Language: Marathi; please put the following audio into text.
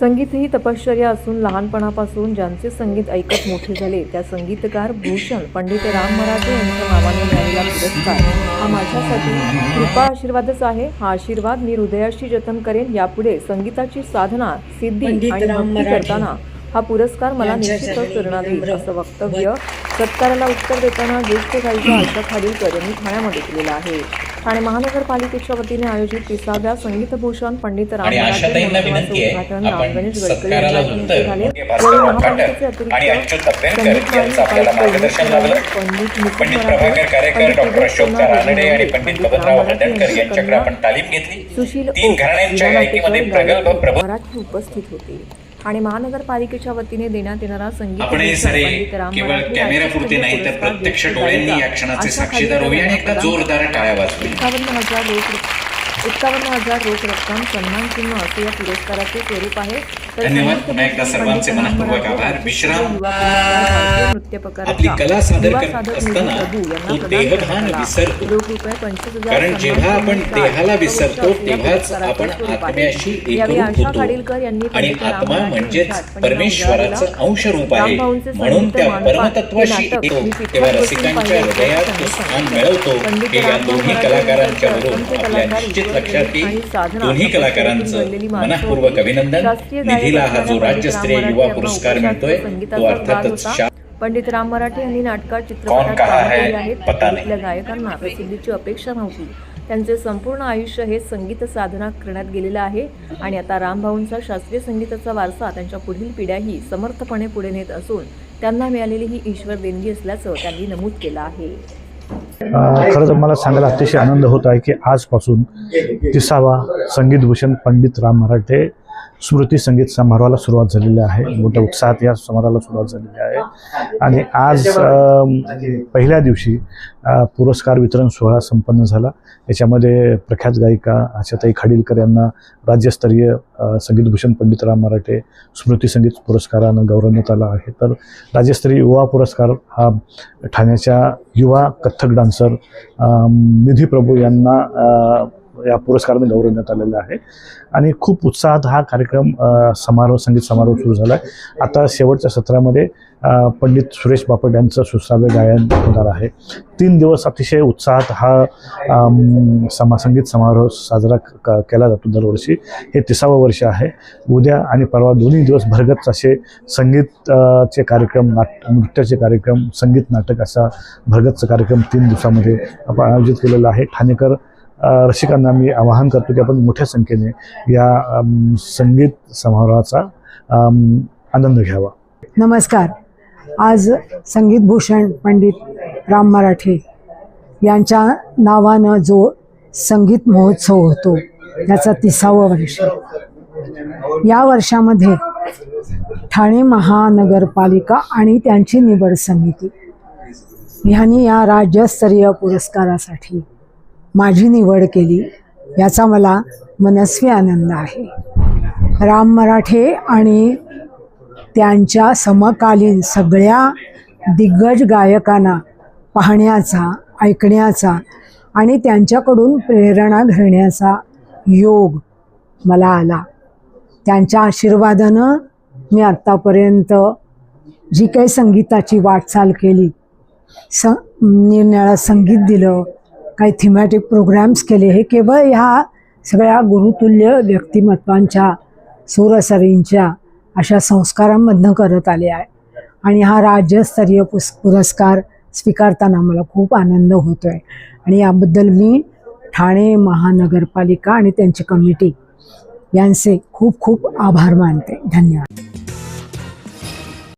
संगीत ही तपश्चर्या असून लहानपणापासून ज्यांचे संगीत ऐकत मोठे झाले त्या संगीतकार भूषण पंडित राम मराठे यांच्या नावाने मिळालेला पुरस्कार हा माझ्यासाठी कृपा आशीर्वादच आहे. हा आशीर्वाद मी हृदयाशी जतन करेन. यापुढे संगीताची साधना सिद्धी आणि भक्ती करताना हा पुरस्कार मला निश्चितच प्रेरणा देईल नम्र असं वक्तव्य सत्काराला उत्तर देताना ज्येष्ठ गायिका आशा खाडीलकर यांनी ठाण्यामध्ये केलेलं आहे. ठाणे महानगरपालिकेच्या वतीने आयोजित तिसाव्या संगीतभूषण पंडित उद्घाटन आपण राम गणेश गडकरी सत्काराला यांच्या हस्ते उत्तर झाले यावेळी महापालिकेचे अतिरिक्त संगीत. पंडित पंडित आणि बबनराव यांच्याकडे आपण तालीम घेतली. सुशील मराठी उपस्थित होते. आणि महानगरपालिकेच्या वतीने देण्यात येणारा संगीत एकावन्न हजार रोख एकावन्न हजार रोख रक्कम सन्मान चिन्ह असे या पुरस्काराचे स्वरूप आहे तर धन्यवाद. पुन्हा एकदा सर्वांचे मनःपूर्वक आभार. विश्राम. नृत्य प्रकाराचा आपली कला सादर युवा करत साधक असताना निधी प्रभू यांना तो प्रदान देहभान करण्यात आला. विसरतो. रोख रुपये 25,000 कारण सन्मान जेव्हा आपण देहाला विसरतो तेव्हाच आपण. आत्म्याशी एकरूप होतो आणि आत्मा म्हणजेच परमेश्वराचं उजाळा अंशरूप आहे म्हणून त्या परमतत्वाशी येतो तेव्हा रसिकांच्या हृदयात तो स्थान. मिळवतो हे या दोन्ही कलाकारांच्या वरून आपल्या निश्चित लक्षात येईल दोन्ही कलाकारांचं मनःपूर्वक. अभिनंदन निधीला हा जो राज्यस्तरीय युवा पुरस्कार मिळतोय तो अर्थातच पंडित राम मराठे यांनी नाटकात चित्रपटात कामं केली आहेत. पता नहीं. इथल्या गायकांना प्रसिद्धीची अपेक्षा नव्हती. त्यांचे संपूर्ण आयुष्य हे संगीत साधना करण्यात गेलेलं आहे. आणि आता रामभाऊंचा शास्त्रीय संगीताचा वारसा त्यांच्या पुढील पिढ्याही समर्थपणे पुढे नेत असून त्यांना मिळालेली ही ईश्वर देणगी असल्याचं त्यांनी नमूद केलं आहे. खरं तर मला सांगायला अतिशय आनंद होत आहे की आजपासून तिसावा संगीतभूषण पंडित राम मराठे स्मृती संगीत समारोहाला सुरुवात झालेली आहे. मोठ्या उत्साहात या समारोहाला सुरुवात झालेली आहे. आणि आज पहिल्या दिवशी पुरस्कार वितरण सोहळा संपन्न झाला. याच्यामध्ये प्रख्यात गायिका आशाताई खाडीलकर यांना राज्यस्तरीय संगीतभूषण पंडितराव मराठे स्मृती संगीत पुरस्कारानं गौरवण्यात आला आहे. तर राज्यस्तरीय युवा पुरस्कार हा ठाण्याच्या युवा कथ्थक डान्सर निधी प्रभू यांना या पुरस्काराने गौरवण्यात आलेला आहे. आणि खूप उत्साहात हा कार्यक्रम समारोह संगीत समारोह सुरू झाला आहे आता शेवटच्या सत्रामध्ये पंडित सुरेश बापट यांचं सुश्राव्य गायन होणार आहे. तीन दिवस अतिशय उत्साहात हा समा संगीत समारोह साजरा क- केला जातो दरवर्षी. हे तिसावं वर्ष आहे. उद्या आणि परवा दोन्ही दिवस भरगत असे संगीतचे कार्यक्रम नाट नृत्याचे कार्यक्रम संगीत नाटक असा भरगतचा कार्यक्रम तीन दिवसामध्ये आपण आयोजित केलेला आहे. ठाणेकर रसिकांना मी आवाहन करतो की आपण मोठ्या संख्येने या संगीत समारोहाचा आनंद घ्यावा. नमस्कार. आज संगीतभूषण पंडित राम मराठे यांच्या नावानं जो संगीत महोत्सव होतो त्याचा तिसावं वर्ष. या वर्षामध्ये ठाणे महानगरपालिका आणि त्यांची निवड समिती ह्यांनी या राज्यस्तरीय पुरस्कारासाठी माझी निवड केली याचा मला मनस्वी आनंद आहे. राम मराठे आणि त्यांच्या समकालीन सगळ्या दिग्गज गायकांना पाहण्याचा ऐकण्याचा आणि त्यांच्याकडून प्रेरणा घेण्याचा योग मला आला. त्यांच्या आशीर्वादानं मी आत्तापर्यंत जी काही संगीताची वाटचाल केली स निरनिळं संगीत दिलं काही थिमॅटिक प्रोग्रॅम्स केले. हे केवळ ह्या सगळ्या गुरुतुल्य व्यक्तिमत्वांच्या सुरसरींच्या अशा संस्कारांमधनं करत आले आहे. आणि हा राज्यस्तरीय पुस पुरस्कार स्वीकारताना मला खूप आनंद होतो आहे आणि याबद्दल मी ठाणे महानगरपालिका आणि त्यांची कमिटी यांचे खूप खूप आभार मानते. धन्यवाद.